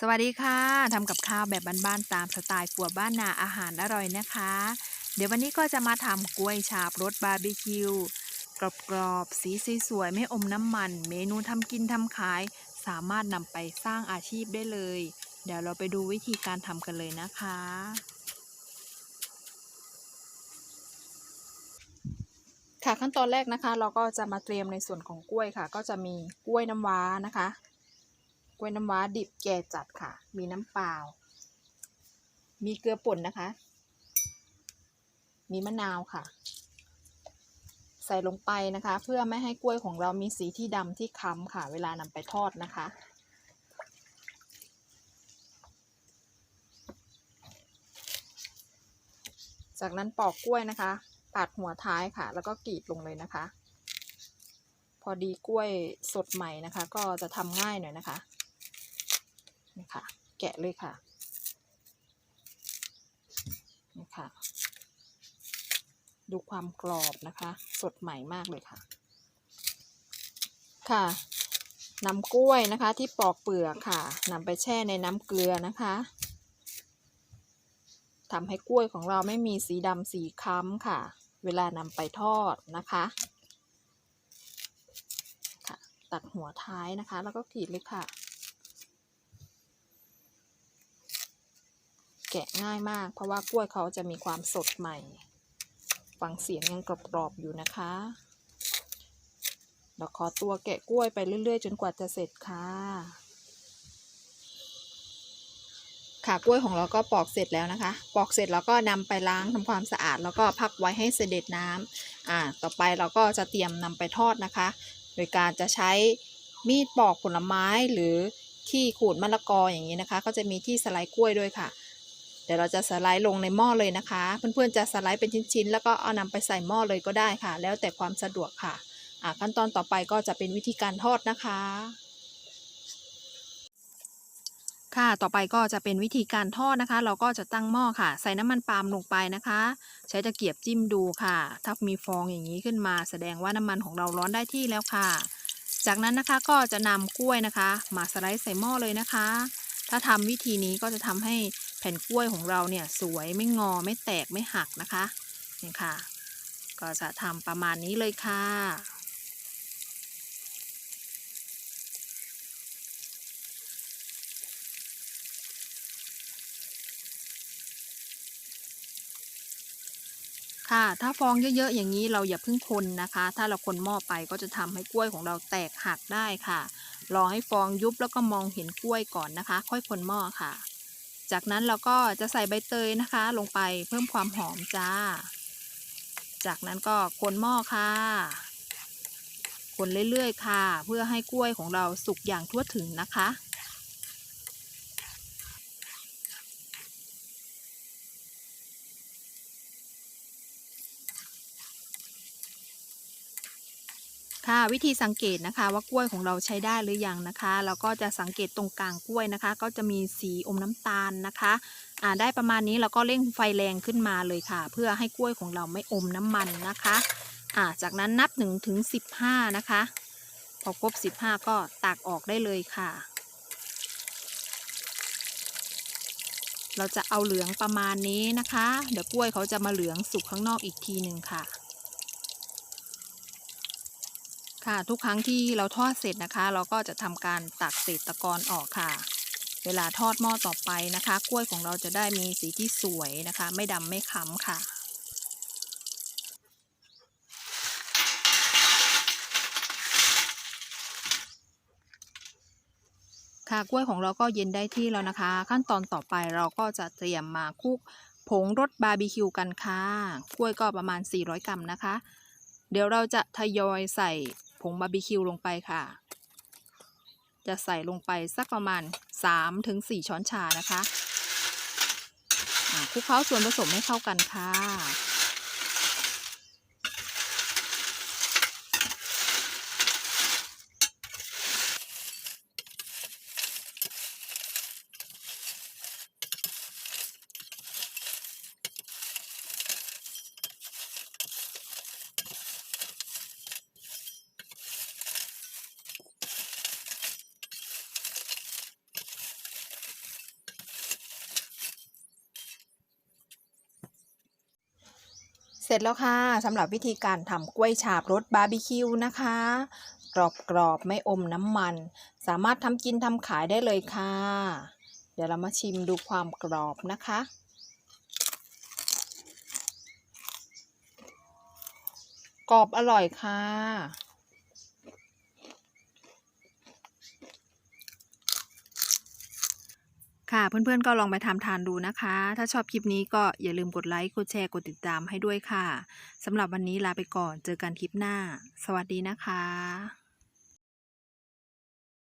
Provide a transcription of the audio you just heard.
สวัสดีค่ะทำกับข้าวแบบบ้านๆตามสไตล์ปัวบ้านนาอาหารอร่อยนะคะ เดี๋ยววันนี้ก็จะมาทำกล้วยฉาบรสบาร์บีคิวกรอบๆสีสวยๆไม่อมน้ำมัน เมนูทำกินทำขาย สามารถนำไปสร้างอาชีพได้เลย เดี๋ยวเราไปดูวิธีการทำกันเลยนะคะค่ะขั้นตอนแรกนะคะ เราก็จะมาเตรียมในส่วนของกล้วยค่ะ ก็จะมีกล้วยน้ำว้านะคะ ล้วยน้ำว้าดิบแก่จัดค่ะ มีน้ำเปล่า มีเกลือป่นนะคะ มีมะนาวค่ะ ใส่ลงไปนะคะ เพื่อไม่ให้กล้วยของเรามีสีที่ดำที่ค้ำค่ะ เวลานำไปทอดนะคะจากนั้นปอกกล้วยนะคะ ตัดหัวท้ายค่ะ แล้วก็กรีดลงเลยนะคะ พอดีกล้วยสดใหม่นะคะ ก็จะทำง่ายหน่อยนะคะ นี่ค่ะ แกะเลยค่ะนี่ค่ะ ดูความกรอบนะคะ สดใหม่มากเลยค่ะ ค่ะนำกล้วยนะคะ ที่ปอกเปลือกค่ะนำไปแช่ในน้ำเกลือนะคะทำให้กล้วยของเราไม่มีสีดำสีค้ำค่ะ เวลานำไปทอดนะคะค่ะ ตัดหัวท้ายนะคะ แล้วก็กรีดเลยค่ะ แกะง่ายมาก เพราะว่ากล้วยเขาจะมีความสดใหม่ ฟังเสียงยังกรอบๆอยู่นะคะเราขอตัวแกะกล้วยไปเรื่อยๆ จนกว่าจะเสร็จค่ะค่ะกล้วยของเราก็ปอกเสร็จแล้วนะคะ ปอกเสร็จแล้วก็นำไปล้างทำความสะอาด แล้วก็พักไว้ให้เสด็จน้ำอ่าต่อไปเราก็จะเตรียมนำไปทอดนะคะ โดยการจะใช้มีดปอกผลไม้หรือที่ขูดมะละกออย่างนี้นะคะ ก็จะมีที่สไลด์กล้วยด้วยค่ะ เดี๋ยวเราจะสไลด์ลงในหม้อเลยนะคะ เพื่อนๆจะสไลด์เป็นชิ้นๆ แล้วก็เอานำไปใส่หม้อเลยก็ได้ค่ะ แล้วแต่ความสะดวกค่ะขั้นตอนต่อไปก็จะเป็นวิธีการทอดนะคะ ค่ะต่อไปก็จะเป็นวิธีการทอดนะคะ เราก็จะตั้งหม้อค่ะ ใส่น้ำมันปาล์มลงไปนะคะ ใช้ตะเกียบจิ้มดูค่ะ ถ้ามีฟองอย่างนี้ขึ้นมา แสดงว่าน้ำมันของเราร้อนได้ที่แล้วค่ะ จากนั้นนะคะก็จะนำกล้วยนะคะ มาสไลด์ใส่หม้อเลยนะคะ ถ้าทำวิธีนี้ก็จะทำให้ แผ่นกล้วยของเราเนี่ยสวยไม่งอไม่แตกไม่หักนะคะนี่ค่ะ ก็จะทำประมาณนี้เลยค่ะค่ะถ้าฟองเยอะๆอย่างนี้เราอย่าเพิ่งคนนะคะ ถ้าเราคนหม้อไปก็จะทำให้กล้วยของเราแตกหักได้ค่ะ รอให้ฟองยุบแล้วก็มองเห็นกล้วยก่อนนะคะ ค่อยคนหม้อค่ะ จากนั้นเราก็จะใส่ใบเตยนะคะ ลงไปเพิ่มความหอมจ้า จากนั้นก็คนหม้อค่ะ คนเรื่อยๆค่ะ เพื่อให้กล้วยของเราสุกอย่างทั่วถึงนะคะ ค่ะวิธีสังเกตนะคะว่ากล้วยของเราใช้ได้หรือยังนะคะเราก็จะสังเกตตรงกลางกล้วยนะคะ ก็จะมีสีอมน้ำตาลนะคะอ่าได้ประมาณนี้เราก็เร่งไฟแรงขึ้นมาเลยค่ะ เพื่อให้กล้วยของเราไม่อมน้ำมันนะคะอ่าจากนั้นนับ1ถึง15 นะคะ พอครบ 15 ก็ตักออกได้เลยค่ะ เราจะเอาเหลืองประมาณนี้นะคะ เดี๋ยวกล้วยเขาจะมาเหลืองสุกข้างนอกอีกทีหนึ่งค่ะ ค่ะทุกครั้งที่เราทอดเสร็จนะคะ เราก็จะทำการตักเศษตะกอนออกค่ะ เวลาทอดหม้อต่อไปนะคะ กล้วยของเราจะได้มีสีที่สวยนะคะ ไม่ดำไม่ค้ำค่ะค่ะกล้วยของเราก็เย็นได้ที่แล้วนะคะ ขั้นตอนต่อไปเราก็จะเตรียมมาคลุกผงรสบาร์บีคิวกันค่ะ กล้วยก็ประมาณ 400 กรัมนะคะ เดี๋ยวเราจะทยอยใส่ ผงบาร์บีคิวลงไปค่ะ จะใส่ลงไปสักประมาณ 3-4 ช้อนชานะคะคลุกเคล้าส่วนผสมให้เข้ากันค่ะ สร็จแล้วค่ะสำหรับวิธีการทำกล้วยฉาบรสบาร์บีคิวนะคะกรอบกรอบๆ ไม่อมน้ำมัน สามารถทำกินทำขายได้เลยค่ะ เดี๋ยวเรามาชิมดูความกรอบนะคะ กรอบอร่อยค่ะ ค่ะเพื่อนๆก็ลองไปทำทานดูนะคะ ถ้าชอบคลิปนี้ก็อย่าลืมกดไลค์กดแชร์กดติดตามให้ด้วยค่ะสำหรับวันนี้ลาไปก่อนเจอกันคลิปหน้า สวัสดีนะคะ